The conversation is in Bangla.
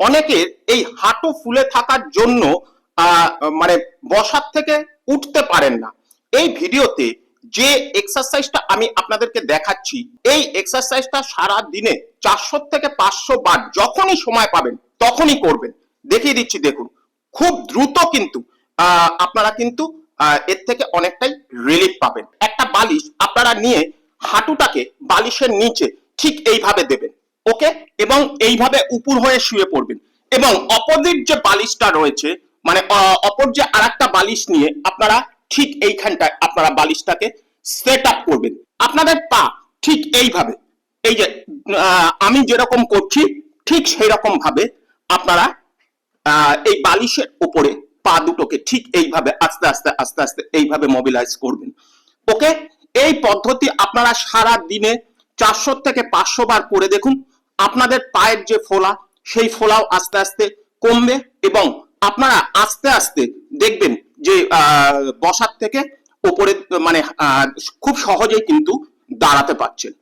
অনেকের এই হাঁটু ফুলে থাকার জন্য মানে বসার থেকে উঠতে পারেন না। এই ভিডিওতে যে এক্সারসাইজটা আমি আপনাদেরকে দেখাচ্ছি, এই এক্সারসাইজটা সারা দিনে চারশো থেকে পাঁচশো বার যখনই সময় পাবেন, তখনই করবেন। দেখিয়ে দিচ্ছি, দেখুন। খুব দ্রুত কিন্তু আপনারা কিন্তু এর থেকে অনেকটাই রিলিফ পাবেন। একটা বালিশ আপনারা নিয়ে হাঁটুটাকে বালিশের নিচে ঠিক এইভাবে দেবেন। ওকে? এবং এইভাবে উপর হয়ে শুয়ে পড়বেন। এবং অপোজিট যে বালিশটা রয়েছে মানে অপর যে আরেকটা বালিশ নিয়ে আপনারা ঠিক এইখানটায় আপনারা বালিশটাকে সেট আপ করবেন। আপনাদের পা ঠিক এইভাবে, এই যে আমি যেরকম করছি, ঠিক সেই রকম ভাবে আপনারা এই বালিশের উপরে পা দুটোকে ঠিক এইভাবে আস্তে আস্তে আস্তে আস্তে এইভাবে মোবিলাইজ করবেন। ওকে? এই পদ্ধতি আপনারা সারা দিনে চারশো থেকে পাঁচশো বার করে দেখুন। আপনাদের পায়ের যে ফোলা, সেই ফোলাও আস্তে আস্তে কমবে এবং আপনারা আস্তে আস্তে দেখবেন যে বসার থেকে ওপরে মানে খুব সহজেই কিন্তু দাঁড়াতে পারছেন।